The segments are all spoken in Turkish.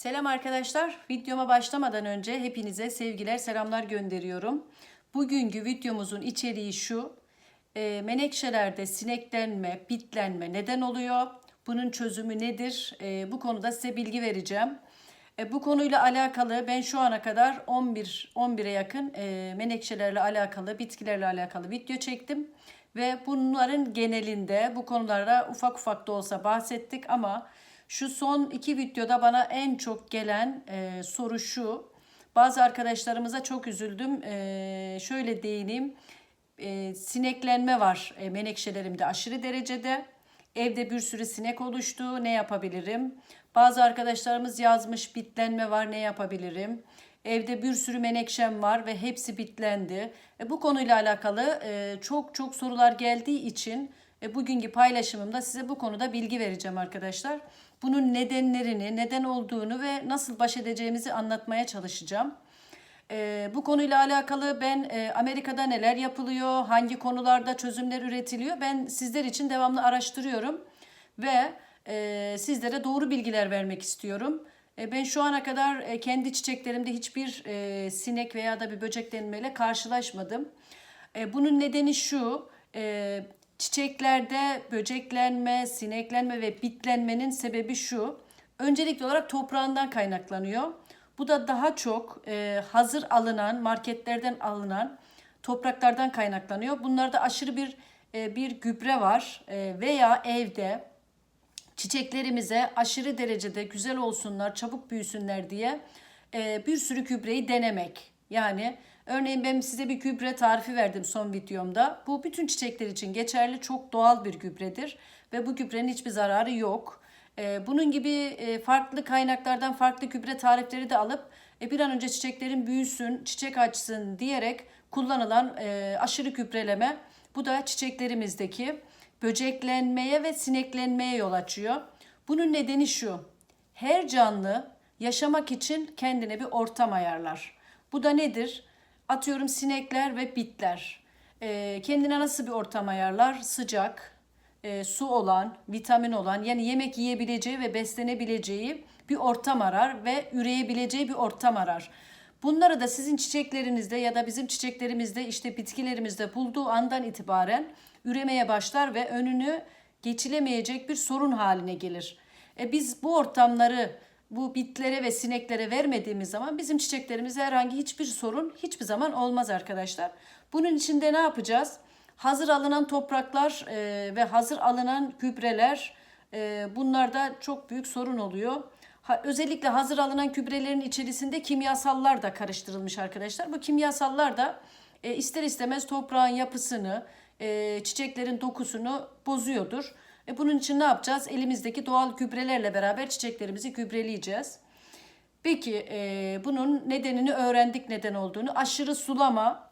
Selam arkadaşlar. Videoma başlamadan önce hepinize sevgiler, selamlar gönderiyorum. Bugünkü videomuzun içeriği şu. E, menekşelerde sineklenme, bitlenme neden oluyor? Bunun çözümü nedir? E, bu konuda size bilgi vereceğim. E, bu konuyla alakalı ben şu ana kadar 11 11'e yakın e, menekşelerle alakalı, bitkilerle alakalı video çektim ve bunların genelinde bu konulara ufak ufak da olsa bahsettik ama şu son iki videoda bana en çok gelen e, soru şu. Bazı arkadaşlarımıza çok üzüldüm. E, şöyle değineyim. E, sineklenme var e, menekşelerimde aşırı derecede. Evde bir sürü sinek oluştu. Ne yapabilirim? Bazı arkadaşlarımız yazmış bitlenme var. Ne yapabilirim? Evde bir sürü menekşem var ve hepsi bitlendi. E, bu konuyla alakalı e, çok çok sorular geldiği için e, bugünkü paylaşımımda size bu konuda bilgi vereceğim arkadaşlar. Bunun nedenlerini, neden olduğunu ve nasıl baş edeceğimizi anlatmaya çalışacağım. E, bu konuyla alakalı ben e, Amerika'da neler yapılıyor, hangi konularda çözümler üretiliyor ben sizler için devamlı araştırıyorum ve e, sizlere doğru bilgiler vermek istiyorum. E, ben şu ana kadar e, kendi çiçeklerimde hiçbir e, sinek veya da bir böcek denmeyle karşılaşmadım. E, bunun nedeni şu, e, çiçeklerde böceklenme, sineklenme ve bitlenmenin sebebi şu. Öncelikli olarak toprağından kaynaklanıyor. Bu da daha çok e, hazır alınan, marketlerden alınan topraklardan kaynaklanıyor. Bunlarda aşırı bir e, bir gübre var e, veya evde çiçeklerimize aşırı derecede güzel olsunlar, çabuk büyüsünler diye e, bir sürü gübreyi denemek. Yani örneğin ben size bir gübre tarifi verdim son videomda. Bu bütün çiçekler için geçerli çok doğal bir gübredir ve bu gübrenin hiçbir zararı yok. E, bunun gibi e, farklı kaynaklardan farklı gübre tarifleri de alıp e, bir an önce çiçeklerin büyüsün, çiçek açsın diyerek kullanılan e, aşırı gübreleme bu da çiçeklerimizdeki böceklenmeye ve sineklenmeye yol açıyor. Bunun nedeni şu. Her canlı yaşamak için kendine bir ortam ayarlar. Bu da nedir? Atıyorum sinekler ve bitler. Ee, kendine nasıl bir ortam ayarlar? Sıcak, e, su olan, vitamin olan yani yemek yiyebileceği ve beslenebileceği bir ortam arar ve üreyebileceği bir ortam arar. Bunları da sizin çiçeklerinizde ya da bizim çiçeklerimizde işte bitkilerimizde bulduğu andan itibaren üremeye başlar ve önünü geçilemeyecek bir sorun haline gelir. E biz bu ortamları bu bitlere ve sineklere vermediğimiz zaman bizim çiçeklerimizde herhangi hiçbir sorun hiçbir zaman olmaz arkadaşlar. Bunun için de ne yapacağız? Hazır alınan topraklar e, ve hazır alınan gübreler e, bunlarda çok büyük sorun oluyor. Ha, özellikle hazır alınan gübrelerin içerisinde kimyasallar da karıştırılmış arkadaşlar. Bu kimyasallar da e, ister istemez toprağın yapısını, e, çiçeklerin dokusunu bozuyordur. E, bunun için ne yapacağız? Elimizdeki doğal gübrelerle beraber çiçeklerimizi gübreleyeceğiz. Peki e, bunun nedenini öğrendik neden olduğunu. Aşırı sulama,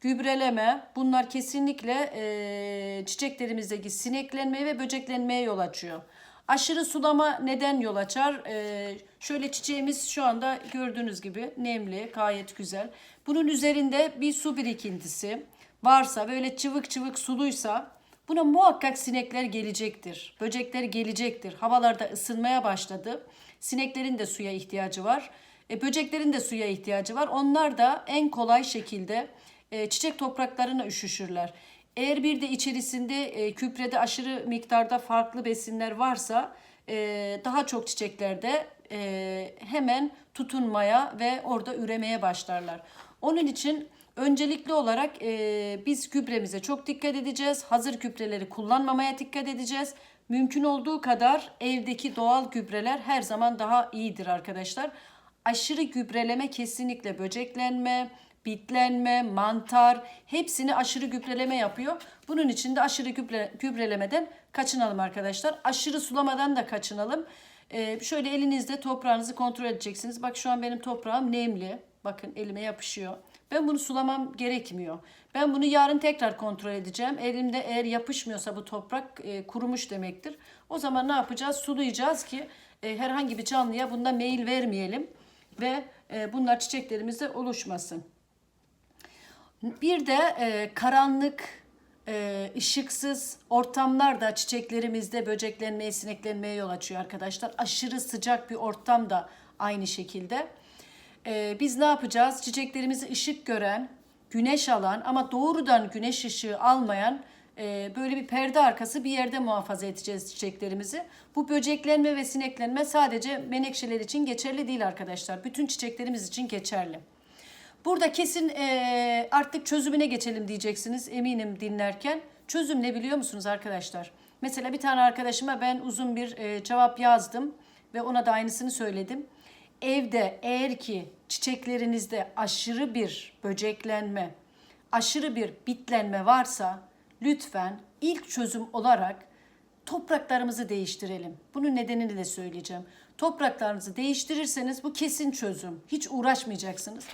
gübreleme bunlar kesinlikle e, çiçeklerimizdeki sineklenmeye ve böceklenmeye yol açıyor. Aşırı sulama neden yol açar? E, şöyle çiçeğimiz şu anda gördüğünüz gibi nemli, gayet güzel. Bunun üzerinde bir su birikintisi varsa, böyle çıvık çıvık suluysa buna muhakkak sinekler gelecektir. Böcekler gelecektir. Havalarda ısınmaya başladı. Sineklerin de suya ihtiyacı var. E, böceklerin de suya ihtiyacı var. Onlar da en kolay şekilde e, çiçek topraklarına üşüşürler. Eğer bir de içerisinde e, küprede aşırı miktarda farklı besinler varsa e, daha çok çiçeklerde e, hemen tutunmaya ve orada üremeye başlarlar. Onun için öncelikli olarak e, biz gübremize çok dikkat edeceğiz. Hazır gübreleri kullanmamaya dikkat edeceğiz. Mümkün olduğu kadar evdeki doğal gübreler her zaman daha iyidir arkadaşlar. Aşırı gübreleme kesinlikle böceklenme, bitlenme, mantar hepsini aşırı gübreleme yapıyor. Bunun için de aşırı gübre, gübrelemeden kaçınalım arkadaşlar. Aşırı sulamadan da kaçınalım. Ee, şöyle elinizde toprağınızı kontrol edeceksiniz. Bak şu an benim toprağım nemli. Bakın elime yapışıyor. Ben bunu sulamam gerekmiyor. Ben bunu yarın tekrar kontrol edeceğim. Elimde eğer yapışmıyorsa bu toprak e, kurumuş demektir. O zaman ne yapacağız? Sulayacağız ki e, herhangi bir canlıya bunda meyil vermeyelim ve e, bunlar çiçeklerimizde oluşmasın. Bir de e, karanlık, e, ışıksız ortamlarda çiçeklerimizde böceklenmeye, sineklenmeye yol açıyor arkadaşlar. Aşırı sıcak bir ortam da aynı şekilde. E, biz ne yapacağız? Çiçeklerimizi ışık gören, güneş alan ama doğrudan güneş ışığı almayan e, böyle bir perde arkası bir yerde muhafaza edeceğiz çiçeklerimizi. Bu böceklenme ve sineklenme sadece menekşeler için geçerli değil arkadaşlar. Bütün çiçeklerimiz için geçerli. Burada kesin eee, artık çözümüne geçelim diyeceksiniz eminim dinlerken. Çözüm ne biliyor musunuz arkadaşlar? Mesela bir tane arkadaşıma ben uzun bir eee, cevap yazdım ve ona da aynısını söyledim. Evde eğer ki çiçeklerinizde aşırı bir böceklenme, aşırı bir bitlenme varsa lütfen ilk çözüm olarak topraklarımızı değiştirelim. Bunun nedenini de söyleyeceğim. Topraklarınızı değiştirirseniz bu kesin çözüm. Hiç uğraşmayacaksınız.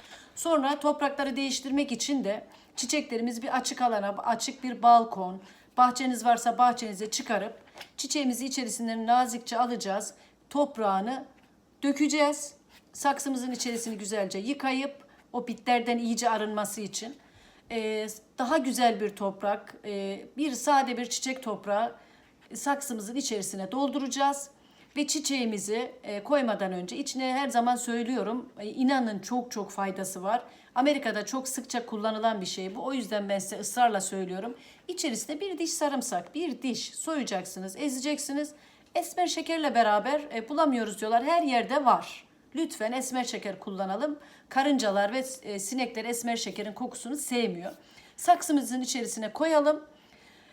Sonra toprakları değiştirmek için de çiçeklerimiz bir açık alana, açık bir balkon, bahçeniz varsa bahçenize çıkarıp çiçeğimizi içerisinden nazikçe alacağız. Toprağını dökeceğiz. Saksımızın içerisini güzelce yıkayıp o bitlerden iyice arınması için ee, daha güzel bir toprak, e, bir sade bir çiçek toprağı saksımızın içerisine dolduracağız ve çiçeğimizi e, koymadan önce içine her zaman söylüyorum e, inanın çok çok faydası var. Amerika'da çok sıkça kullanılan bir şey bu. O yüzden ben size ısrarla söylüyorum. İçerisine bir diş sarımsak, bir diş soyacaksınız, ezeceksiniz. Esmer şekerle beraber e, bulamıyoruz diyorlar. Her yerde var. Lütfen esmer şeker kullanalım. Karıncalar ve e, sinekler esmer şekerin kokusunu sevmiyor. Saksımızın içerisine koyalım.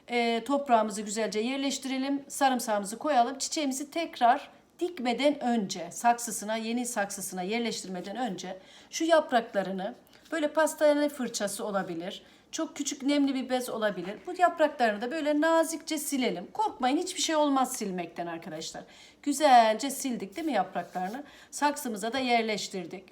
E, toprağımızı güzelce yerleştirelim. Sarımsağımızı koyalım. Çiçeğimizi tekrar dikmeden önce saksısına, yeni saksısına yerleştirmeden önce şu yapraklarını böyle pastane fırçası olabilir. Çok küçük nemli bir bez olabilir. Bu yapraklarını da böyle nazikçe silelim. Korkmayın hiçbir şey olmaz silmekten arkadaşlar. Güzelce sildik değil mi yapraklarını? Saksımıza da yerleştirdik.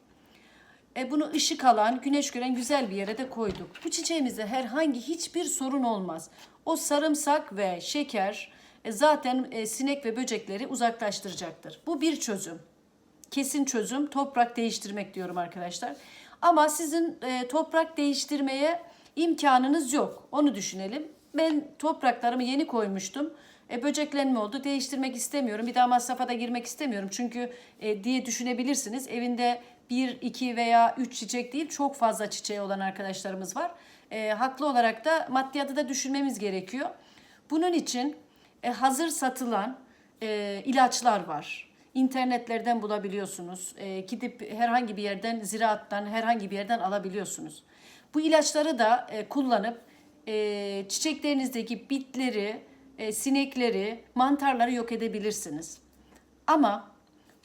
E bunu ışık alan, güneş gören güzel bir yere de koyduk. Bu çiçeğimizde herhangi hiçbir sorun olmaz. O sarımsak ve şeker e, zaten e, sinek ve böcekleri uzaklaştıracaktır. Bu bir çözüm. Kesin çözüm toprak değiştirmek diyorum arkadaşlar. Ama sizin e, toprak değiştirmeye imkanınız yok. Onu düşünelim. Ben topraklarımı yeni koymuştum. E, böceklenme oldu. Değiştirmek istemiyorum. Bir daha masrafa da girmek istemiyorum. Çünkü e, diye düşünebilirsiniz. Evinde bir, iki veya üç çiçek değil çok fazla çiçeği olan arkadaşlarımız var. E, haklı olarak da maddiyatı da düşünmemiz gerekiyor. Bunun için e, hazır satılan e, ilaçlar var. İnternetlerden bulabiliyorsunuz. E, gidip herhangi bir yerden, ziraattan herhangi bir yerden alabiliyorsunuz. Bu ilaçları da e, kullanıp e, çiçeklerinizdeki bitleri, e, sinekleri, mantarları yok edebilirsiniz. Ama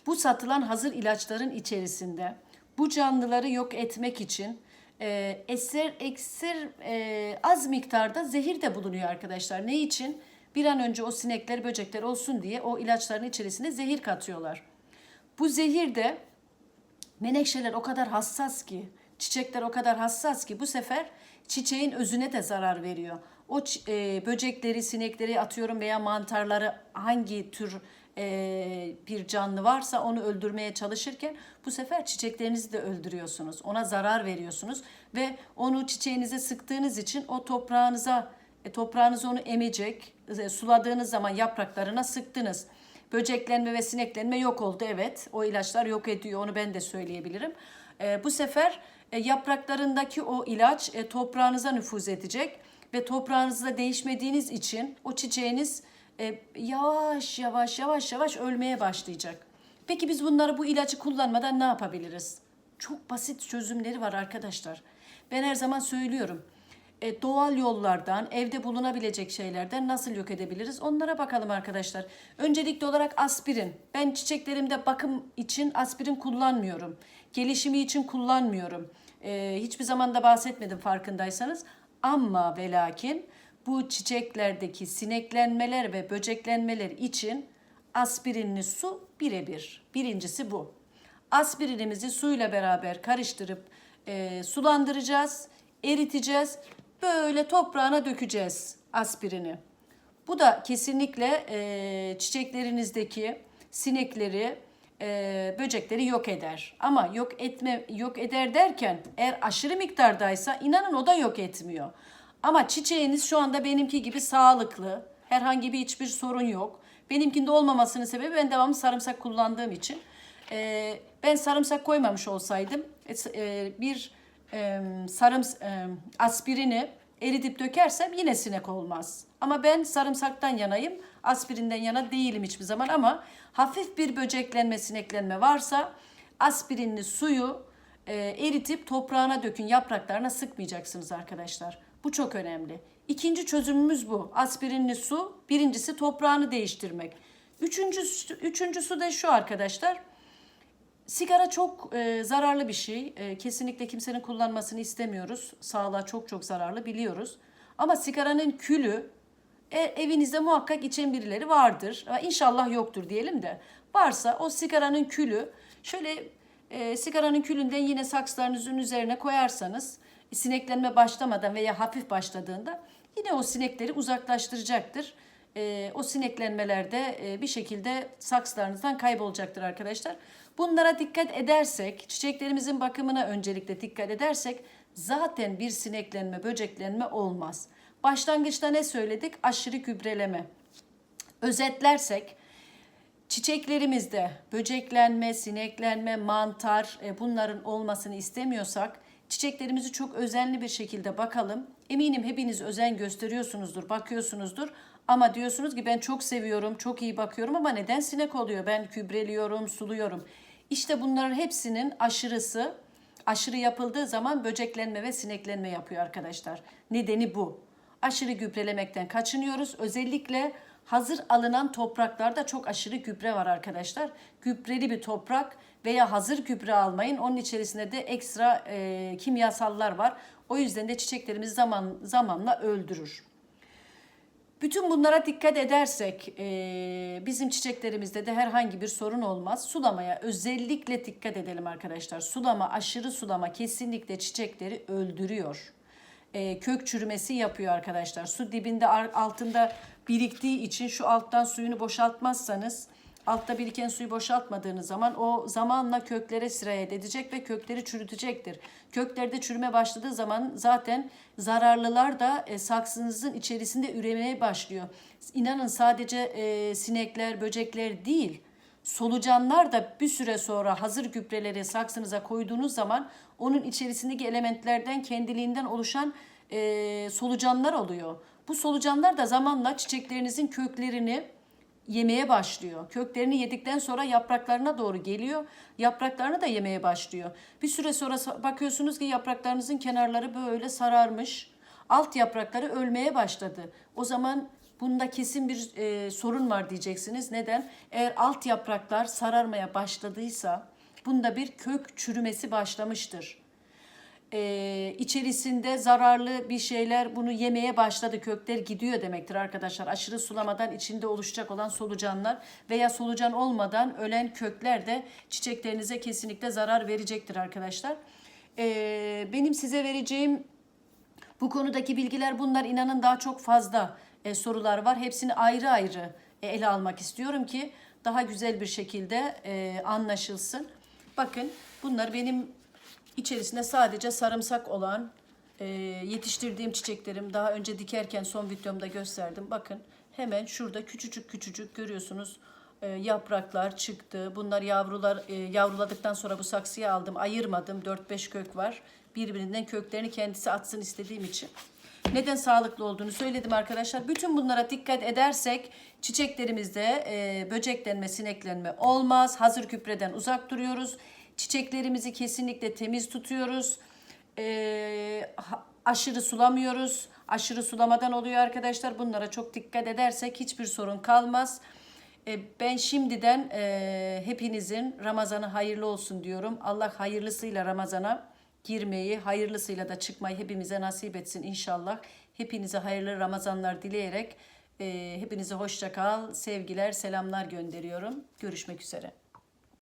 bu satılan hazır ilaçların içerisinde bu canlıları yok etmek için e, eser eksir e, az miktarda zehir de bulunuyor arkadaşlar. Ne için? Bir an önce o sinekler, böcekler olsun diye o ilaçların içerisine zehir katıyorlar. Bu zehir de menekşeler o kadar hassas ki, çiçekler o kadar hassas ki bu sefer çiçeğin özüne de zarar veriyor. O e, böcekleri, sinekleri atıyorum veya mantarları hangi tür e, bir canlı varsa onu öldürmeye çalışırken bu sefer çiçeklerinizi de öldürüyorsunuz. Ona zarar veriyorsunuz ve onu çiçeğinize sıktığınız için o toprağınıza e, toprağınız onu emecek. E, suladığınız zaman yapraklarına sıktınız. Böceklenme ve sineklenme yok oldu evet. O ilaçlar yok ediyor onu ben de söyleyebilirim. Bu sefer yapraklarındaki o ilaç toprağınıza nüfuz edecek ve toprağınızda değişmediğiniz için o çiçeğiniz e, yavaş yavaş yavaş yavaş ölmeye başlayacak. Peki biz bunları bu ilacı kullanmadan ne yapabiliriz? Çok basit çözümleri var arkadaşlar. Ben her zaman söylüyorum. E, doğal yollardan, evde bulunabilecek şeylerden nasıl yok edebiliriz? Onlara bakalım arkadaşlar. Öncelikli olarak aspirin. Ben çiçeklerimde bakım için aspirin kullanmıyorum. Gelişimi için kullanmıyorum. E, hiçbir zaman da bahsetmedim farkındaysanız. Ama ve lakin bu çiçeklerdeki sineklenmeler ve böceklenmeler için aspirinli su birebir. Birincisi bu. Aspirinimizi suyla beraber karıştırıp e, sulandıracağız, eriteceğiz. Böyle toprağına dökeceğiz aspirini. Bu da kesinlikle e, çiçeklerinizdeki sinekleri, e, böcekleri yok eder. Ama yok etme yok eder derken eğer aşırı miktardaysa inanın o da yok etmiyor. Ama çiçeğiniz şu anda benimki gibi sağlıklı. Herhangi bir hiçbir sorun yok. Benimkinde olmamasının sebebi ben devamlı sarımsak kullandığım için. Ee, ben sarımsak koymamış olsaydım e, e, bir e, sarım e, aspirini eritip dökersem yine sinek olmaz. Ama ben sarımsaktan yanayım. Aspirinden yana değilim hiçbir zaman ama hafif bir böceklenme, sineklenme varsa aspirinli suyu e, eritip toprağına dökün. Yapraklarına sıkmayacaksınız arkadaşlar. Bu çok önemli. İkinci çözümümüz bu. Aspirinli su. Birincisi toprağını değiştirmek. Üçüncüsü, üçüncüsü de şu arkadaşlar. Sigara çok e, zararlı bir şey. E, kesinlikle kimsenin kullanmasını istemiyoruz. Sağlığa çok çok zararlı biliyoruz. Ama sigaranın külü e, evinizde muhakkak içen birileri vardır. Ha, İnşallah yoktur diyelim de. Varsa o sigaranın külü şöyle e, sigaranın külünden yine sakslarınızın üzerine koyarsanız sineklenme başlamadan veya hafif başladığında yine o sinekleri uzaklaştıracaktır. E, o sineklenmeler de e, bir şekilde sakslarınızdan kaybolacaktır arkadaşlar. Bunlara dikkat edersek, çiçeklerimizin bakımına öncelikle dikkat edersek zaten bir sineklenme, böceklenme olmaz. Başlangıçta ne söyledik? Aşırı gübreleme. Özetlersek çiçeklerimizde böceklenme, sineklenme, mantar e, bunların olmasını istemiyorsak çiçeklerimizi çok özenli bir şekilde bakalım. Eminim hepiniz özen gösteriyorsunuzdur, bakıyorsunuzdur. Ama diyorsunuz ki ben çok seviyorum, çok iyi bakıyorum ama neden sinek oluyor? Ben gübreliyorum, suluyorum. İşte bunların hepsinin aşırısı, aşırı yapıldığı zaman böceklenme ve sineklenme yapıyor arkadaşlar. Nedeni bu. Aşırı gübrelemekten kaçınıyoruz. Özellikle hazır alınan topraklarda çok aşırı gübre var arkadaşlar. Gübreli bir toprak veya hazır gübre almayın. Onun içerisinde de ekstra e, kimyasallar var. O yüzden de çiçeklerimizi zaman zamanla öldürür. Bütün bunlara dikkat edersek e, bizim çiçeklerimizde de herhangi bir sorun olmaz. Sulamaya özellikle dikkat edelim arkadaşlar. Sulama, aşırı sulama kesinlikle çiçekleri öldürüyor. E, kök çürümesi yapıyor arkadaşlar. Su dibinde altında biriktiği için şu alttan suyunu boşaltmazsanız altta biriken suyu boşaltmadığınız zaman o zamanla köklere sirayet edecek ve kökleri çürütecektir. Köklerde çürüme başladığı zaman zaten zararlılar da e, saksınızın içerisinde üremeye başlıyor. İnanın sadece e, sinekler, böcekler değil, solucanlar da bir süre sonra hazır gübreleri saksınıza koyduğunuz zaman onun içerisindeki elementlerden kendiliğinden oluşan e, solucanlar oluyor. Bu solucanlar da zamanla çiçeklerinizin köklerini yemeye başlıyor. Köklerini yedikten sonra yapraklarına doğru geliyor. Yapraklarını da yemeye başlıyor. Bir süre sonra bakıyorsunuz ki yapraklarınızın kenarları böyle sararmış. Alt yaprakları ölmeye başladı. O zaman bunda kesin bir e, sorun var diyeceksiniz. Neden? Eğer alt yapraklar sararmaya başladıysa bunda bir kök çürümesi başlamıştır e, içerisinde zararlı bir şeyler bunu yemeye başladı. Kökler gidiyor demektir arkadaşlar. Aşırı sulamadan içinde oluşacak olan solucanlar veya solucan olmadan ölen kökler de çiçeklerinize kesinlikle zarar verecektir arkadaşlar. E, benim size vereceğim bu konudaki bilgiler bunlar inanın daha çok fazla e, sorular var. Hepsini ayrı ayrı e, ele almak istiyorum ki daha güzel bir şekilde e, anlaşılsın. Bakın bunlar benim içerisinde sadece sarımsak olan e, yetiştirdiğim çiçeklerim. Daha önce dikerken son videomda gösterdim. Bakın hemen şurada küçücük küçücük görüyorsunuz e, yapraklar çıktı. Bunlar yavrular e, yavruladıktan sonra bu saksıya aldım. Ayırmadım. 4-5 kök var. Birbirinden köklerini kendisi atsın istediğim için. Neden sağlıklı olduğunu söyledim arkadaşlar. Bütün bunlara dikkat edersek çiçeklerimizde e, böceklenme, sineklenme olmaz. Hazır gübreden uzak duruyoruz. Çiçeklerimizi kesinlikle temiz tutuyoruz. E, aşırı sulamıyoruz. Aşırı sulamadan oluyor arkadaşlar. Bunlara çok dikkat edersek hiçbir sorun kalmaz. E, Ben şimdiden e, hepinizin Ramazanı hayırlı olsun diyorum. Allah hayırlısıyla Ramazana girmeyi, hayırlısıyla da çıkmayı hepimize nasip etsin inşallah. Hepinize hayırlı Ramazanlar dileyerek e, hepinize hoşça kal, sevgiler, selamlar gönderiyorum. Görüşmek üzere.